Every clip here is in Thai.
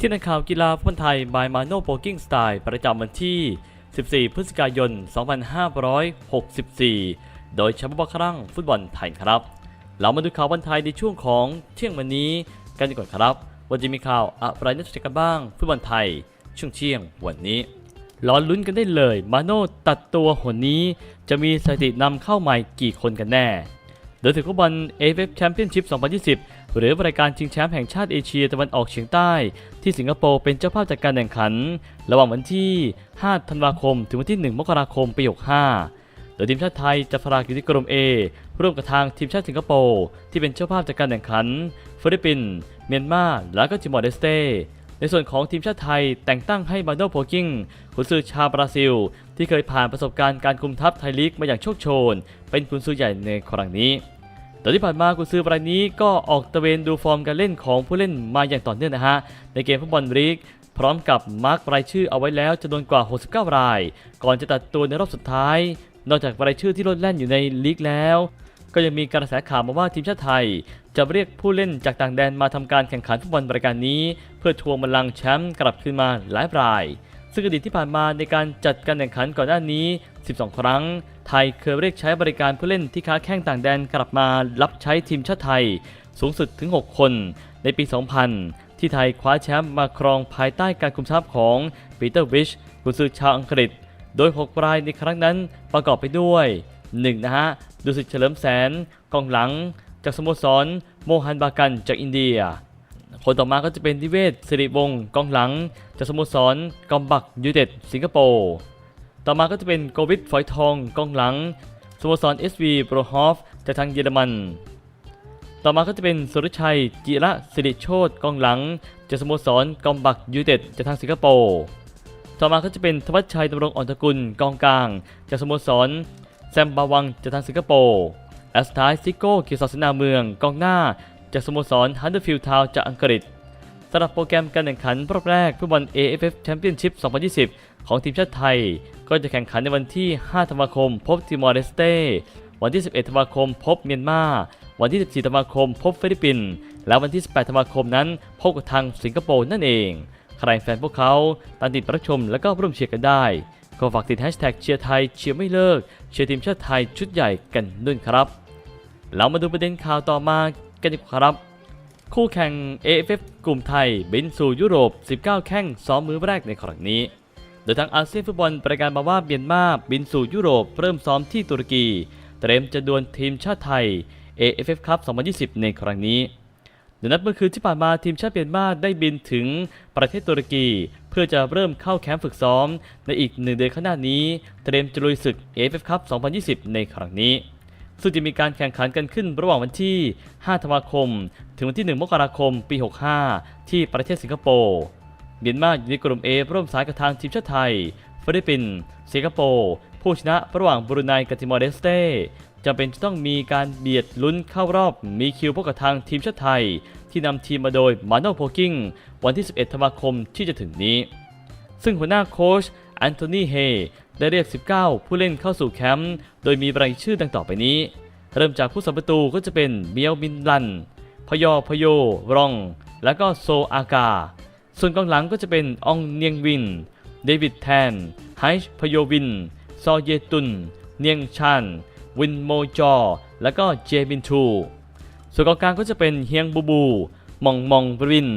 ที่นักข่าวกีฬาฟุตบอลไทย by Mano Poking Style ประจำวันที่ 14 พฤศจิกายน 2564 โดยชมบอลครั้งฟุตบอลไทยครับ เรามาดูข่าวบอลไทยในช่วงของเที่ยงวันนี้กันดีกว่าครับว่าจะมีข่าวอะไรน่าสนใจกันบ้าง ฟุตบอลไทย ช่วงเที่ยงวันนี้รอลุ้นกันได้เลย มาโน่ตัดตัวหนนี้ จะมีสถิตินำเข้าใหม่กี่คนกันแน่ โดยถึงฟุตบอล AFF Championship 2020 หรือรายการชิงแชมป์แห่งชาติเอเชียตะวันออกเฉียงใต้ ที่สิงคโปร์เป็นเจ้าภาพจัดการแข่งขัน ระหว่างวันที่ 5 ธันวาคม ถึงวันที่ 1 มกราคมปี65โดยทีมชาติไทยจะพลากอยู่ที่กรม A ร่วมกับทางทีมชาติสิงคโปร์ที่เป็นเจ้าภาพจัดการแข่งขัน ฟิลิปปินส์เมียนมาและก็จิมอร์เดสเตในส่วนของทีมชาติไทยแต่งตั้งให้มาโดโพกิ้งกุนซือชาวบราซิล ที่เคยผ่านประสบการณ์การคุมทัพไทยลีกมาอย่างโชคโชน เป็นกุนซือใหญ่ในครั้งนี้ โดยที่ผ่านมากุนซือรายนี้ก็ออกตะเวนดูฟอร์มการเล่นของผู้เล่นมาอย่างต่อเนื่องนะฮะ ในเกมฟุตบอลลีกพร้อมกับมาร์กรายชื่อเอาไว้แล้วจำนวนกว่า 69 ราย ก่อนจะตัดตัวในรอบสุดท้าย นอกจากรายชื่อที่ลดแล่นอยู่ในลีกแล้ว ก็ยังมีกระแสข่าวมาว่าทีมชาติไทย จะเรียกผู้เล่นจากต่างแดนมาทำการแข่งขันฟุตบอลรายการนี้ เพื่อทวงบัลลังก์แชมป์กลับคืนมาหลายราย ซึ่งอดีตที่ผ่านมาในการจัดการแข่งขันก่อนหน้านี้ 12 ครั้ง ไทยเคยเรียกใช้บริการผู้เล่นที่ค้าแข้งต่างแดนกลับมารับใช้ทีมชาติไทย สูงสุดถึง 6 คน ในปี 2000 ที่ไทยคว้าแชมป์มาครองภายใต้การคุมทัพของปีเตอร์วิชกุนซือชาวอังกฤษ โดย 6 รายในครั้งนั้นประกอบไปด้วย 1. นะฮะดุสิตเฉลิมแสนกองหลัง จากสโมสรโมฮันบากันจากอินเดียคนต่อมาก็จะเป็นนิเวศสิริวงศ์กองหลัง จากสโมสรกอมบักยูเต็ดสิงคโปร์ ต่อมาก็จะเป็นโกวิดฝอยทองกองหลังสโมสร SV โปรฮอฟจากทางเยอรมัน ต่อมาก็จะเป็นสุรชัย จิระสิริโชตกองหลัง จากสโมสรกอมบักยูเต็ดจากทางสิงคโปร์ต่อมาก็จะเป็นธวัชชัยดำรงอ่อนตะกุลกองกลาง จากสโมสรแซมบาวังจากทางสิงคโปร์แอสทายซิโก้เกียรติศาสนาเมืองกองหน้า จากสโมสรฮันเดอร์ฟิลด์ทาวจากอังกฤษสำหรับโปรแกรมการแข่งขันรอบแรกฟุตบอล AFF Championship 2020 ของทีมชาติไทย ก็จะแข่งขันในวันที่ 5 ธันวาคม พบติมอร์เลสเต้ วันที่ 11 ธันวาคม พบเมียนมา วันที่ 14 ธันวาคม พบฟิลิปปินส์และวันที่ 18 ธันวาคมนั้น พบกับทางสิงคโปร์นั่นเอง ใครแฟนพวกเขาตามติดปรับชมและก็ร่วมเชียร์กันได้ ก็ฝากติดแฮชแท็กเชียร์ไทยเชียร์ไม่เลิก เชียร์ทีมชาติไทยชุดใหญ่กันด้วยครับ เรามาดูประเด็นข่าวต่อมากันดีกว่าครับคู่แข่ง AFF กลุ่มไทย บินสู่ยุโรป 19 แข่งซ้อมมือแรกในครั้งนี้ ดยทางอาเซียนฟุตบอลประกาศมาว่าเมียนมาบินสู่ยุโรปเริ่มซ้อมที่ตุรกี เตรียมจะดวลทีมชาติไทย AFF Cup 2020 ในครั้งนี้โดนัดเมื่อคืนที่ผ่านมาทีมชาติเมียนมาได้บินถึงประเทศตุรกี เพื่อจะเริ่มเข้าแคมป์ฝึกซ้อม ในอีกหนึ่งเดือนข้างหน้านี้ เตรียมจะลุยศึก AFF Cup 2020 ในครั้งนี้ ซึ่งจะมีการแข่งขันกันขึ้นระหว่างวันที่ 5 ธันวาคม ถึงวันที่ 1 มกราคม ปี 65 ที่ประเทศสิงคโปร์ เมียนมาอยู่ในกลุ่ม A ร่วมสายกับทางทีมชาติไทย ฟิลิปปินส์สิงคโปร์ผู้ชนะระหว่างบรูไนกับติมอร์เลสเตจำเป็นจะต้องมีการเบียดลุ้นเข้ารอบมีคิวพบกับทางทีมชาติไทย ที่นำทีมมาโดยมาโนโพกิงวันที่ 11 ธันวาคมที่จะถึงนี้ ซึ่งหัวหน้าโค้ชแอนโทนีเฮได้เรียก 19 ผู้เล่นเข้าสู่แคมป์โดยมีรายชื่อดังต่อไปนี้ เริ่มจากผู้สัมประตูก็จะเป็นเมียวมินลัน พยอพโยรอง และก็โซอากา ส่วนกองหลังก็จะเป็นอองเนียงวิน เดวิดแทน ไฮชพโยวิน ซอเยตุน เนียงชัน วินโมจอ และก็เจบินทู ส่วนกองกลางก็จะเป็นเฮียงบูบู มองมองบริน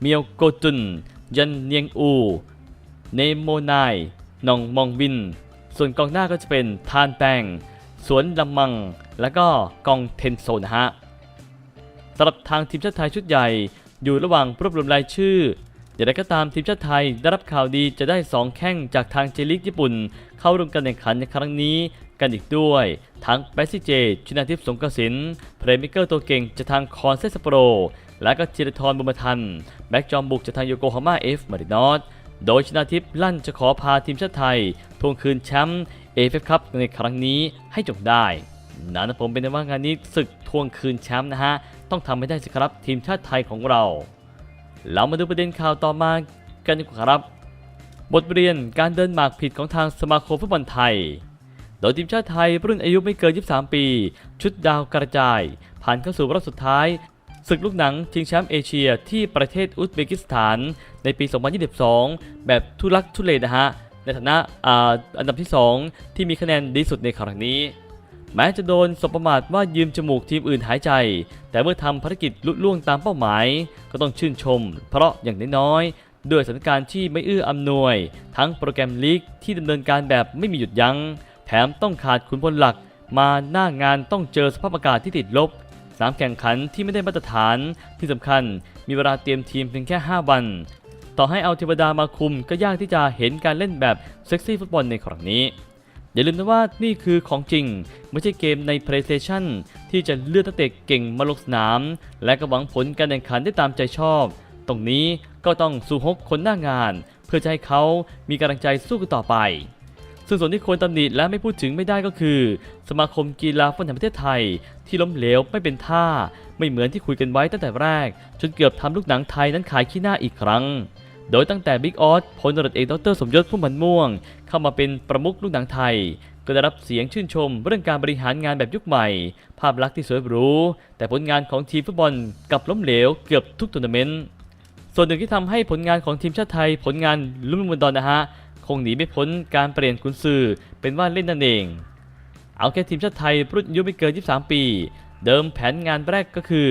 เมียวโกจุน ยันเนียงอู เนโมนายนองมองวิน ส่วนกองหน้าก็จะเป็นทานแปง สวนลำมัง และก็กองเทนโซนะฮะสำหรับทางทีมชาติไทยชุดใหญ่อยู่ระหว่างรวบรวมรายชื่อ อย่างไรก็ตามทีมชาติไทยได้รับข่าวดีจะได้ 2 แข้งจากทางเจลิกญี่ปุ่น เข้าร่วมการแข่งขันในครั้งนี้กันอีกด้วย ทั้งเบซี่เจ ชินาทิพย์สงกสินเพลย์เมเกอร์ตัวเก่งจากทางคอนเซสโปร และก็จิรทรบุญมาทัน แบ็กจอมบุกจากทางโยโกฮาม่าเอฟมารินอสโดยชนาทิพย์ลั่นจะขอพาทีมชาติไทยทวงคืนแชมป์เอฟเอฟคัพในครั้งนี้ให้จงได้นั่นนะผมเป็นว่างานนี้ศึกทวงคืนแชมป์นะฮะ ต้องทำให้ได้สิครับทีมชาติไทยของเรา เรามาดูประเด็นข่าวต่อมากันดีกว่าครับ บทเรียนการเดินหมากผิดของทางสมาคมฟุตบอลไทย โดยทีมชาติไทยรุ่นอายุไม่เกิน 23 ปี ชุดดาวกระจาย ผ่านเข้าสู่รอบสุดท้าย ศึกลูกหนังชิงแชมป์เอเชียที่ประเทศอุซเบกิสถาน ในปี 2022 แบบทุลักทุเลนะฮะ ในฐานะอันดับที่ 2 ที่มีคะแนนดีสุดในครั้งนี้ แม้จะโดนสบประมาทว่ายืมจมูกทีมอื่นหายใจ แต่เมื่อทำภารกิจลุล่วงตามเป้าหมาย ก็ต้องชื่นชม เพราะอย่างน้อยๆด้วยสถานการณ์ที่ไม่เอื้ออำนวย ทั้งโปรแกรมลีกที่ดำเนินการแบบไม่มีหยุดยัง้ง แถมต้องขาดขุนพลหลัก มาหน้างานต้องเจอสภาพอากาศที่ติดลบสนามแข่งขันที่ไม่ได้มาตรฐานที่สำคัญ มีเวลาเตรียมทีมเพียงแค่ 5 วัน ต่อให้เอาเทวดามาคุมก็ยากที่จะเห็นการเล่นแบบเซ็กซี่ฟุตบอลในครั้งนี้ อย่าลืมนะว่านี่คือของจริง ไม่ใช่เกมใน PlayStation ที่จะเลือกตั้งแต่เก่งมาลงสนาม และก็หวังผลการแข่งขันได้ตามใจชอบ ตรงนี้ก็ต้องสู้ฮกคนหน้างาน เพื่อจะให้เขามีกำลังใจสู้กันต่อไป ซึ่งส่วนที่ควรตำหนิและไม่พูดถึงไม่ได้ก็คือ สมาคมกีฬาฟุตบอลแห่งประเทศไทย ที่ล้มเหลวไม่เป็นท่า ไม่เหมือนที่คุยกันไว้ตั้งแต่แรก จนเกือบทำลูกหนังไทยนั้นขายขี้หน้าอีกครั้ง โดยตั้งแต่บิ๊กออสพลตรวจเอกดรสมยศพุ่มพันม่วง เข้ามาเป็นประมุขลูกหนังไทย ก็ได้รับเสียงชื่นชมเรื่องการบริหารงานแบบยุคใหม่ ภาพลักษณ์ที่สวยหรู แต่ผลงานของทีมฟุตบอลกลับล้มเหลวเกือบทุกทัวร์นาเมนต์ ส่วนหนึ่งที่ทำให้ผลงานของทีมชาติไทย ผลงานลุ่มมุนดอนนะฮะ คงหนีไม่พ้นการเปลี่ยนกุนซือเป็นว่าเล่นนั่นเอง เอาแค่ทีมชาติไทยรุ่นอายุไม่เกิน 23 ปี เดิมแผนงานแรกก็คือ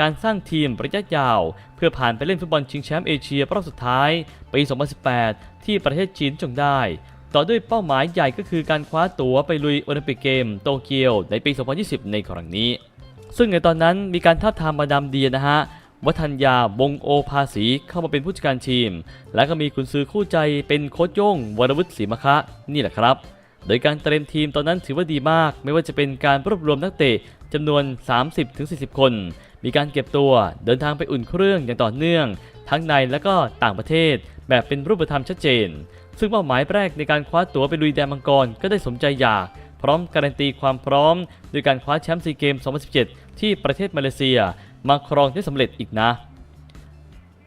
การสร้างทีมระยะยาว เพื่อผ่านไปเล่นฟุตบอลชิงแชมป์เอเชียรอบสุดท้ายปี 2018 ที่ประเทศจีนจงได้ ต่อด้วยเป้าหมายใหญ่ก็คือการคว้าตั๋วไปลุยโอลิมปิกเกมโตเกียวในปี 2020 ในครั้งนี้ ซึ่งในตอนนั้นมีการท้าทามมาดามเดียนะฮะวัฒนยาวงโอภาสีเข้ามาเป็นผู้จัดการทีม และก็มีกุนซือคู่ใจเป็นโค้ชโย่งวรวุฒิศรีมะคะนี่แหละครับ โดยการเตรียมทีมตอนนั้นถือว่าดีมาก ไม่ว่าจะเป็นการรวบรวมนักเตะจำนวน 30-40 คน มีการเก็บตัวเดินทางไปอุ่นเครื่องอย่างต่อเนื่อง ทั้งในและก็ต่างประเทศ แบบเป็นรูปธรรมชัดเจน ซึ่งเป้าหมายแรกในการคว้าตั๋วไปลุยแดนมังกรก็ได้สมใจอยาก พร้อมการันตีความพร้อม โดยการคว้าแชมป์ซีเกม 2017 ที่ประเทศมาเลเซีย มาครองได้สำเร็จอีกนะ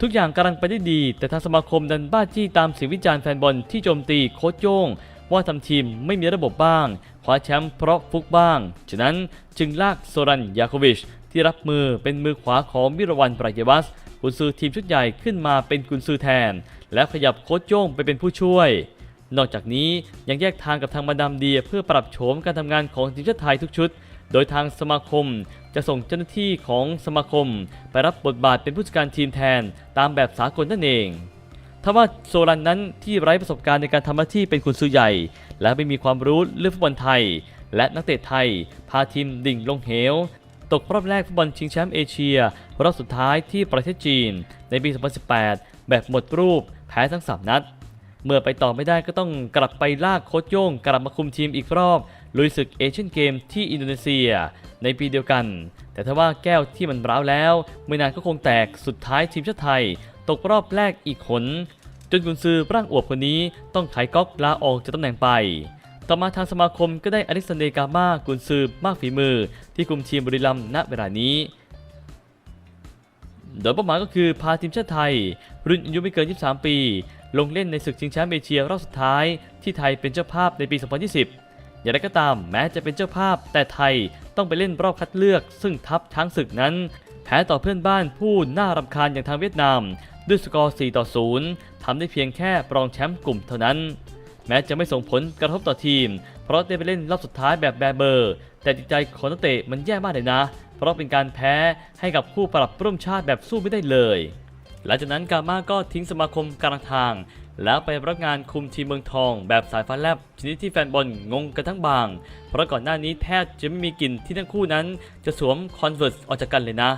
ทุกอย่างกำลังไปได้ดี แต่ทางสมาคมดันบ้าจี้ตามเสียงวิจารณ์แฟนบอลที่โจมตีโค้ชโย่ง ว่าทำทีมไม่มีระบบบ้างคว้าแชมป์เพราะฟุกบ้าง ฉะนั้นจึงลากโซรันยาโควิช ที่รับมือเป็นมือขวาของมิรวันปรายวัสกุนซือทีมชุดใหญ่ขึ้นมาเป็นกุนซือแทน และขยับโค้ชโย่งไปเป็นผู้ช่วย นอกจากนี้ยังแยกทางกับทางมาดามเดียเพื่อปรับโฉมการทำงานของทีมชาติไทยทุกชุด โดยทางสมาคมจะส่งเจ้าหน้าที่ของสมาคม ไปรับบทบาทเป็นผู้จัดการทีมแทนตามแบบสากลนั่นเอง ถ้าว่าโซรันนั้นที่ไร้ประสบการณ์ในการทำหน้าที่เป็นคุณซื้อใหญ่ และไม่มีความรู้เรื่องฟุตบอลไทย และนักเตะไทย พาทีมดิ่งลงเหว ตกรอบแรกฟุตบอลชิงแชมป์เอเชีย รอบสุดท้ายที่ประเทศจีน ในปี 2018 แบบหมดรูปแพ้ทั้ง 3 นัด เมื่อไปต่อไม่ได้ก็ต้องกลับไปลากโค้ชโย่งกลับมาคุมทีมอีกรอบลุยศึกเอเชียนเกมที่อินโดนีเซีย ในปีเดียวกัน แต่ถ้าว่าแก้วที่มันร้าวแล้ว ไม่นานก็คงแตกสุดท้ายทีมชาติไทย ตกรอบแรกอีกหนจนกุนซือร่างอวบคนนี้ต้องขายก๊อกลาออกจากตำแหน่งไป ต่อมาทางสมาคมก็ได้อล็กซานเดกามากุนซือมากฝีมือ ที่คุมทีมบุรีรัมย์ณเวลานี้โดยเป้าหมายก็คือพาทีมชาติไทย รุ่นอายุไม่เกิน 23 ปี ลงเล่นในศึกชิงแชมป์เอเชียรอบสุดท้ายที่ไทยเป็นเจ้าภาพในปี 2020 อย่างไรก็ตามแม้จะเป็นเจ้าภาพ แต่ไทยต้องไปเล่นรอบคัดเลือก ซึ่งทัพช้างศึกนั้น แพ้ต่อเพื่อนบ้านผู้น่ารำคาญอย่างทางเวียดนาม ด้วยสกอร์ 4 ต่อ 0 ทำได้เพียงแค่ปรองแชมป์กลุ่มเท่านั้น แม้จะไม่ส่งผลกระทบต่อทีม เพราะได้ไปเล่นรอบสุดท้ายแบบแบเบอร์ แต่จิตใจของนักเตะมันแย่มากเลยนะ เพราะเป็นการแพ้ให้กับคู่ปรับร่วมชาติแบบสู้ไม่ได้เลย หลังจากนั้นกามาก็ทิ้งสมาคมกลางทาง แล้วไปรับงานคุมทีมเมืองทอง แบบสายฟ้าแลบชนิดที่แฟนบอลงงกันทั้งบาง เพราะก่อนหน้านี้แทบจะไม่มีกลิ่นที่ทั้งคู่นั้นจะสวมคอนเวิร์สออกจากกันเลยนะ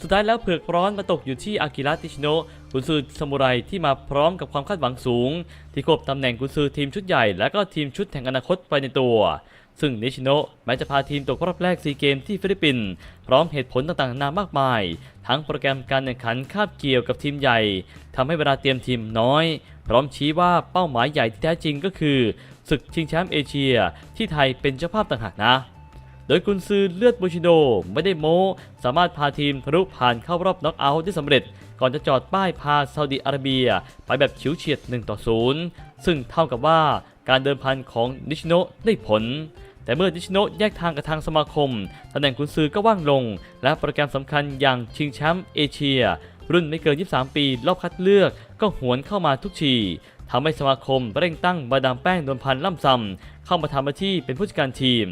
สุดท้ายแล้วเผือกร้อนมาตกอยู่ที่อากิระติชิโนะกุนซือซามูไรที่มาพร้อมกับความคาดหวังสูง ที่ควบตำแหน่งกุนซือทีมชุดใหญ่และก็ทีมชุดแห่งอนาคตไปในตัว ซึ่งนิชิโนะแม้จะพาทีมตกรอบแรกซีเกมที่ฟิลิปปินส์พร้อมเหตุผลต่างๆนานามากมาย ทั้งโปรแกรมการแข่งขันคาบเกี่ยวกับทีมใหญ่ทำให้เวลาเตรียมทีมน้อย พร้อมชี้ว่าเป้าหมายใหญ่ที่แท้จริงก็คือ ศึกชิงแชมป์เอเชีย ที่ไทยเป็นเจ้าภาพต่างหากนะ โดยกุนซือเลือดบูชิโดไม่ได้โม้ สามารถพาทีมทะลุผ่านเข้ารอบน็อกเอาท์ได้สำเร็จก่อนจะจอดป้ายพาซาอุดิอาระเบีย ไปแบบฉิวเฉียด1ต่อ0ซึ่งเท่ากับว่าการเดิมพันของนิชิโนะได้ผล แต่เมื่อนิชิโนะแยกทางกับทางสมาคมตำแหน่งกุนซือก็ว่างลง และโปรแกรมสำคัญอย่างชิงแชมป์เอเชีย รุ่นไม่เกิน 23 ปี รอบคัดเลือกก็หวนเข้ามาทุกทีทำให้สมาคมเร่งตั้งบาดามแป้งนวลพันธ์ล่ำซำเข้ามาทำหน้าที่เป็นผู้จัดการทีม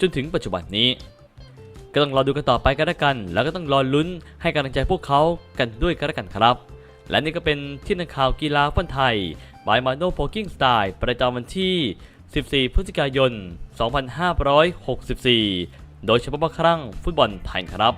จนถึงปัจจุบันนี้ ก็ต้องรอดูกันต่อไปกันล้วกัน แล้วก็ต้องรอลุ้นให้กำลังใจพวกเขากันด้วยกันล้วกันครับ และนี่ก็เป็นที่นักข่าวกีฬาฟุตไทยบายมาโนโพกิ้งสไตล์ประจำวันที่ 14 พฤศจิกายน 2564 โดยเฉพาะครั้งฟุตบอลไทยครับ